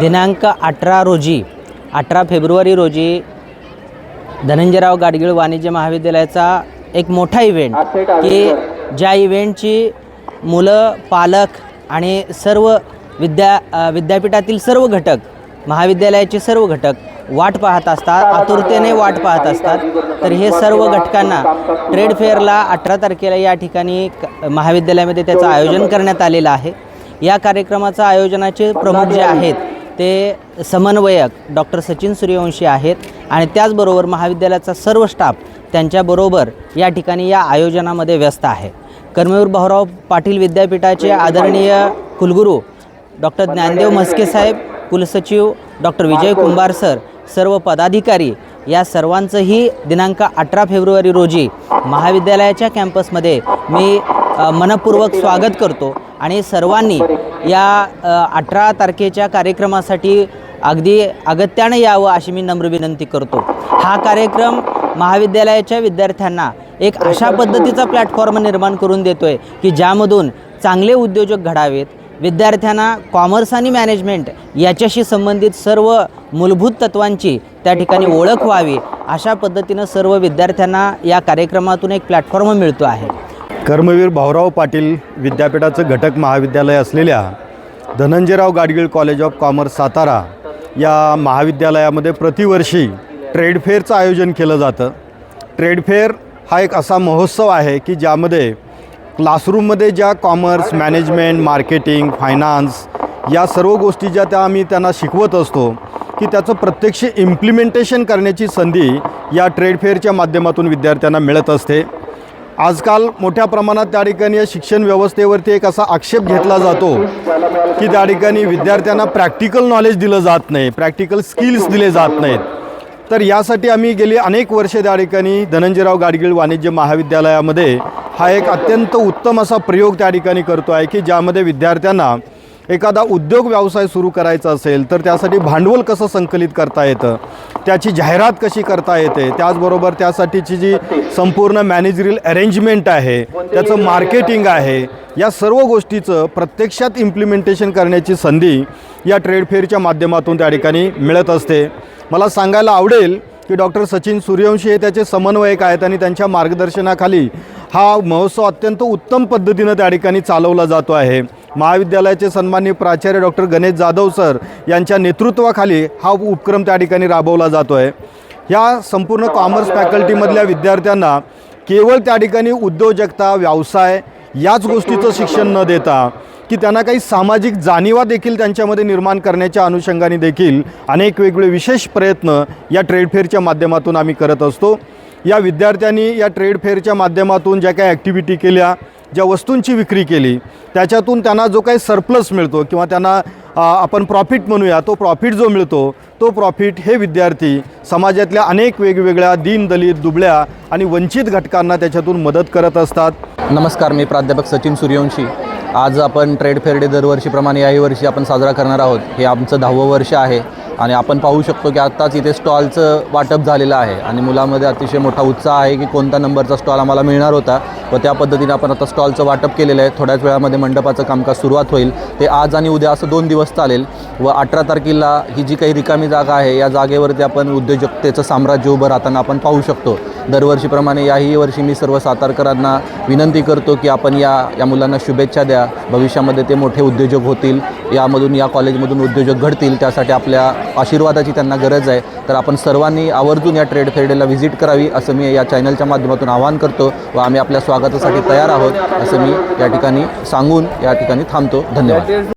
दिनांक अठरा रोजी अठरा फेब्रुवारी रोजी धनंजयराव गाडगीळ वाणिज्य महाविद्यालयाचा एक मोठा इव्हेंट की ज्या इव्हेंटची मुलं पालक आणि सर्व विद्या विद्यापीठातील सर्व घटक महाविद्यालयाचे सर्व घटक वाट पाहत असतात आतुरतेने वाट पाहत असतात. तर हे सर्व घटकांना ट्रेड फेअरला अठरा तारखेला या ठिकाणी क- महाविद्यालयामध्ये त्याचं आयोजन करण्यात आलेलं आहे. या कार्यक्रमाचं आयोजनाचे प्रमुख जे आहेत ते समन्वयक डॉक्टर सचिन सूर्यवंशी आहेत आणि त्याचबरोबर महाविद्यालयाचा सर्व स्टाफ त्यांच्याबरोबर या ठिकाणी या आयोजनामध्ये व्यस्त आहे. कर्मवीर भाऊराव पाटील विद्यापीठाचे आदरणीय कुलगुरू डॉक्टर ज्ञानदेव म्हस्के साहेब कुलसचिव डॉक्टर विजय कुंभार सर सर्व पदाधिकारी या सर्वांचंही दिनांक अठरा फेब्रुवारी रोजी महाविद्यालयाच्या कॅम्पसमध्ये मी मनपूर्वक स्वागत करतो. आणि सर्वांनी या अठरा तारखेच्या कार्यक्रमासाठी अगदी अगत्यानं यावं अशी मी नम्र विनंती करतो. हा कार्यक्रम महाविद्यालयाच्या विद्यार्थ्यांना एक अशा पद्धतीचा प्लॅटफॉर्म निर्माण करून देतो आहे की ज्यामधून चांगले उद्योजक घडावेत विद्यार्थ्यांना कॉमर्स आणि मॅनेजमेंट याच्याशी संबंधित सर्व मूलभूत तत्वांची त्या ठिकाणी ओळख व्हावी अशा पद्धतीनं सर्व विद्यार्थ्यांना या कार्यक्रमातून एक प्लॅटफॉर्म मिळतो आहे. कर्मवीर भाऊराव पाटील विद्यापीठाचं घटक महाविद्यालय असलेल्या Dhananjayrao Gadgil college of commerce Satara या महाविद्यालयामध्ये प्रतिवर्षी ट्रेड फेअरचं आयोजन केलं जातं. ट्रेड फेअर हा एक असा महोत्सव आहे की ज्यामध्ये क्लासरूममध्ये ज्या कॉमर्स मॅनेजमेंट मार्केटिंग फायनान्स या सर्व गोष्टी ज्या त्या आम्ही त्यांना शिकवत असतो की त्याचं प्रत्यक्ष इम्प्लिमेंटेशन करण्याची संधी या ट्रेड फेअरच्या माध्यमातून विद्यार्थ्यांना मिळत असते. आजकाल मोठ्या प्रमाणात त्या ठिकाणी या शिक्षण व्यवस्थेवरती एक असा आक्षेप घेतला जातो की त्या ठिकाणी विद्यार्थ्यांना प्रॅक्टिकल नॉलेज दिलं जात नाही प्रॅक्टिकल स्किल्स दिले जात नाहीत. तर यासाठी आम्ही गेली अनेक वर्षे त्या ठिकाणी धनंजयराव गाडगीळ वाणिज्य महाविद्यालयामध्ये हा एक अत्यंत उत्तम असा प्रयोग त्या ठिकाणी करतो आहे की ज्यामध्ये विद्यार्थ्यांना एखादा उद्योग व्यवसाय सुरू करायचा असेल तर त्यासाठी भांडवल कसं संकलित करता येतं? त्याची जाहिरात कशी करता येते? त्याचबरोबर त्यासाठीची जी संपूर्ण मॅनेजरियल अरेंजमेंट आहे त्याचं मार्केटिंग आहे या सर्व गोष्टीचं प्रत्यक्षात इम्प्लिमेंटेशन करण्याची संधी या ट्रेड फेअरच्या माध्यमातून त्या ठिकाणी मिळत असते. मला सांगायला आवडेल की डॉक्टर सचिन सूर्यवंशी हे त्याचे समन्वयक आहेत आणि त्यांच्या मार्गदर्शनाखाली हा महोत्सव अत्यंत उत्तम पद्धतीनं त्या ठिकाणी चालवला जातो आहे. महाविद्यालयाचे सन्माननीय प्राचार्य डॉक्टर गणेश जाधव सर यांच्या नेतृत्वाखाली हा उपक्रम त्या ठिकाणी राबवला जातो आहे ह्या संपूर्ण कॉमर्स फॅकल्टीमधल्या विद्यार्थ्यांना केवळ त्या ठिकाणी उद्योजकता व्यवसाय याच गोष्टीचं शिक्षण न देता की त्यांना काही सामाजिक जाणीवा देखील त्यांच्यामध्ये निर्माण करण्याच्या अनुषंगाने देखील अनेक वेगवेगळे विशेष प्रयत्न या ट्रेड फेअरच्या माध्यमातून आम्ही करत असतो. या विद्यार्थ्यांनी या ट्रेड फेअरच्या माध्यमातून ज्या काही ॲक्टिव्हिटी केल्या ज्या वस्तूंची विक्री केली त्याच्यातून त्यांना जो काही सरप्लस मिळतो किंवा त्यांना आपण प्रॉफिट म्हणूया तो प्रॉफिट जो मिळतो तो प्रॉफिट हे विद्यार्थी समाजातल्या अनेक वेगवेगळ्या दीनदलित दुबळ्या आणि वंचित घटकांना त्याच्यातून मदत करत असतात. नमस्कार मी प्राध्यापक सचिन सूर्यवंशी. आज आपण ट्रेड फेअर डे दरवर्षीप्रमाणे याही वर्षी आपण साजरा करणार आहोत. हे आमचं दहावं वर्ष आहे आणि आपण पाहू शकतो की आत्ताच इथे स्टॉलचं वाटप झालेलं आहे आणि मुलामध्ये अतिशय मोठा उत्साह आहे की कोणता नंबरचा स्टॉल आम्हाला मिळणार होता. व त्या पद्धतीने आपण आता स्टॉलचं वाटप केलेलं आहे. थोड्याच वेळामध्ये मंडपाचं कामकाज सुरुवात होईल. ते आज आणि उद्या असं दोन दिवस चालेल. व अठरा तारखेला ही जी काही रिकामी जागा आहे या जागेवरती आपण उद्योजकतेचं साम्राज्य उभं राहताना आपण पाहू शकतो. दरवर्षीप्रमाणे याही वर्षी मी सर्व सातारकरांना विनंती करतो की आपण या या मुलांना शुभेच्छा द्या. भविष्यामध्ये ते मोठे उद्योजक होतील. यामधून या कॉलेजमधून उद्योजक घडतील. त्यासाठी आपल्या आशीर्वादाची त्यांना गरज आहे. तर आपण सर्वांनी आवर्जून या ट्रेड फेरडेला व्हिजिट करावी असं मी या चॅनलच्या माध्यमातून आवाहन करतो. व आम्ही आपल्या स्वागत स्वागतासाठी तयार आहोत असं मी या ठिकाणी सांगून या ठिकाणी थांबतो. धन्यवाद.